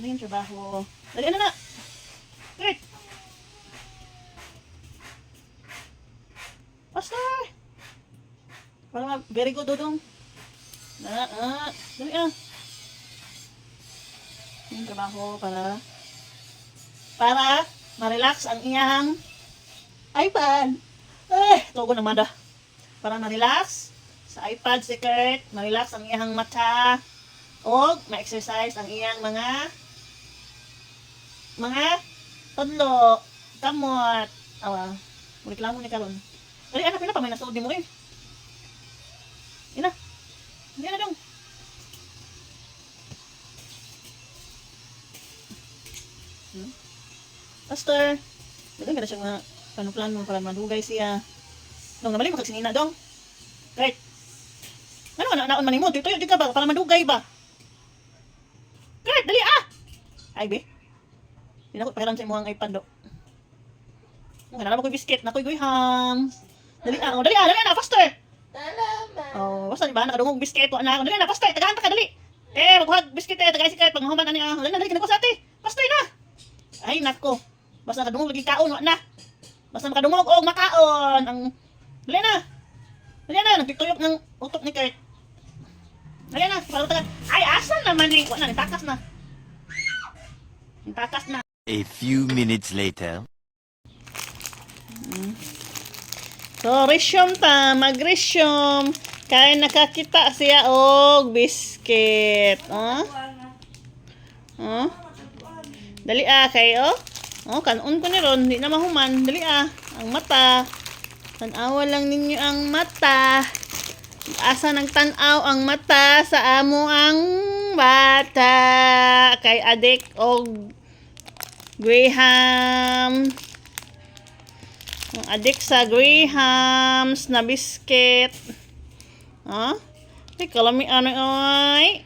Ano yung trabaho? Dali, ano na? Kurt! Pastor! Para ma- very good, Dodong. Na, ah, dali ah. Yung trabaho para para ma-relax ang iyang iPad. Eh, tugo naman dah. Para ma-relax sa iPad si Kurt, ma-relax ang iyang mata o ma-exercise ang iyang mga mga tudlo, kamot. Awa, reklamo ni karon. Dali anak pila pa may nasuod ni mo eh. Ina. Hindi na dong. Hmm? Pastor, Dagan ka na siya nga plano-plano para madugay siya. Dong, nabalik mo kag sinina, dong. Right. Ano na, naon man mo? Tuyo, di ka ba? Para madugay ba? Kurt, dali ah! Ay, be. Hindi na ko pakiram sa imuhang iPad, do. Ang kanala mo ko biscuit, na ko'y guyham. Dali ah, oh, dali ah, dali na, faster! Salamat. Oh, basta di ba nakadungog biscuit wa na. Dali na, faster, tagahan ta ka dali. Eh, maghuhag biscuit eh, tagay sikay pag mahuman ani ah. Dali na, dali kinako sa ate. Faster na. Ay nako. Basta nakadungog lagi kaon wa na. Basta makadungog og makaon ang Dali na. Dali na, nagtituyok ng utok ni Kurt. Dali na, para taga. Ay, asan naman ni? Wa na, nitakas na. Nitakas na. A few minutes later. So, resume ta, mag-resume. Kaya nakakita siya og biscuit. Oh? Oh? Dali ah, kay oh. Oh, kanon ko ni ron, di na mahuman. Dali ah, ang mata. Tanawa lang ninyo ang mata. Asa nagtanaw ang mata sa amo ang bata. Kay adik og Graham. Ang adik sa Grahams na biscuit. Ha? Ay, kalami ano oy.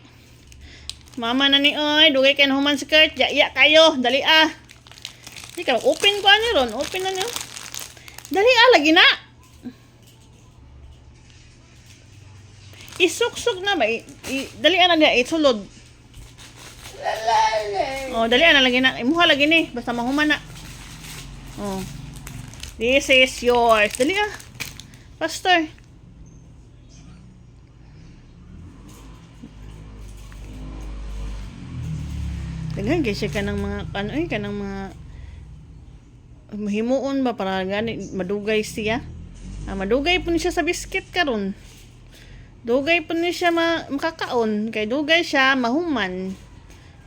Mama na ni oy, dugay kayo human skirt. Ya, ya kayo, dali ah. Di ka, open ko ano ron, open na niyo. Dali ah, lagi na. Isuksok na ba? I, i- dali na niya, isulod. Lalala. Oh, dali na lagi na. Imuha lagi ni, basta mahuman na. Oh. This is yours. Dali ah. Faster. Daghan kasi ka ng mga ano eh ka ng mga mahimuon ba para gani madugay siya. Ah, madugay po niya sa biscuit karon. Dugay po niya siya ma makakaon kay dugay siya mahuman.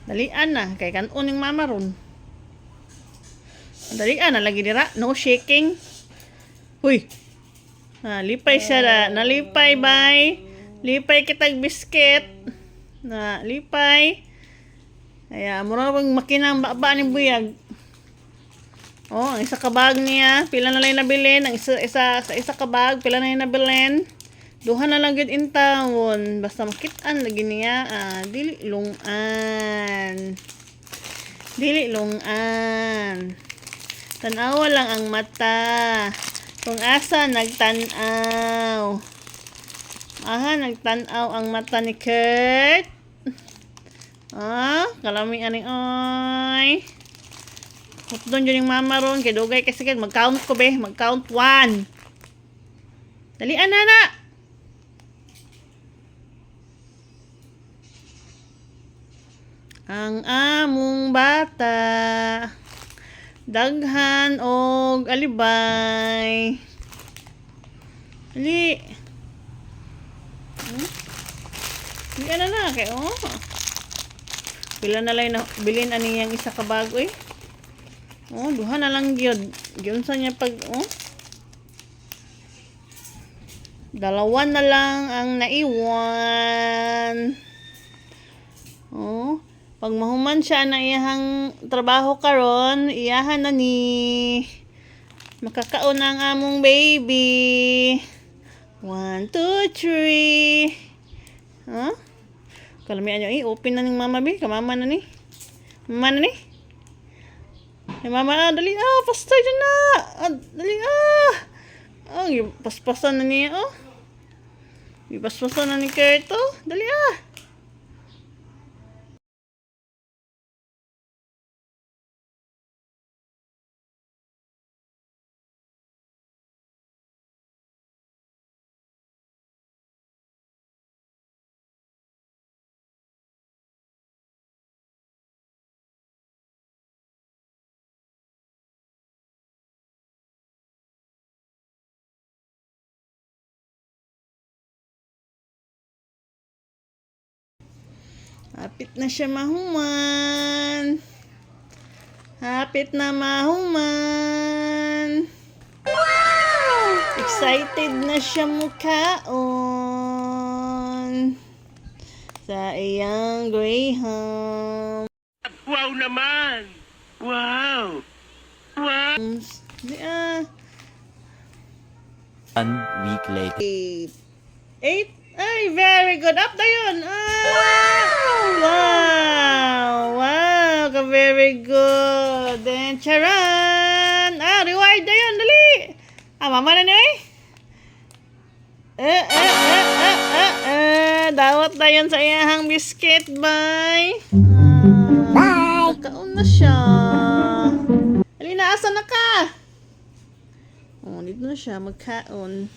Dalian na kay kanon ning mama ron. Dalian na lagi dira, no shaking. Huy. Ah, lipay siya na, nalipay bay. Lipay kitag biscuit. Na lipay. Kaya mura bang makinang baba ni buyag. Oh, ang isa ka bag niya, pila na lang yung nabilin, ang isa isa sa isa ka bag, pila na yung nabilin. Duha na lang gid in town. Basta makitaan lagi niya, ah, dili lungan. Dili lungan. Tanawa lang ang mata. Kung asa nagtanaw. Aha, nagtanaw ang mata ni Kurt. Ah, kalami ani oy. Hupdon dyan yung mama ron. Kay dugay kasi kaya mag-count ko be. Mag-count one. Dali, ana Ang among bata. Daghan og alibay. Dali. Hmm? Dali, ana na. Kay, oh. Pila na lang na bilin ani yang isa ka bago eh. Oh, duha na lang gyud. Giunsa niya pag oh. Dalawa na lang ang naiwan. Oh, pag mahuman siya na iyahang trabaho karon, iyahan na ni makakaon ang among baby. One, two, three. Huh? Kalamian nyo, eh, open na ning mama, be. Kamama na ni. Mama na ni. Ay, mama, ah, dali, ah, pastay dyan na. Ah, dali, ah. Ah, paspasan na niya, oh. Ipaspasan na ni Kurt. Dali, ah. Hapit na siya mahuman. Hapit na mahuman. Excited na siya mukhaon. Sa iyang greyhound. Wow naman! Wow! Wow! Di ah. One week later. Eight. Eight? Ay, very good. Up na yun. Ah, wow. Wow. Ka very good. Then, charan. Ah, reward na yun. Dali. Ah, mama na niyo eh. Eh, eh, eh, eh, eh, eh. Dawat na yun sa iyahang biscuit, bye. Bye. Nakaon na siya. Alina, asa na ka? Oh, dito na siya magkaon.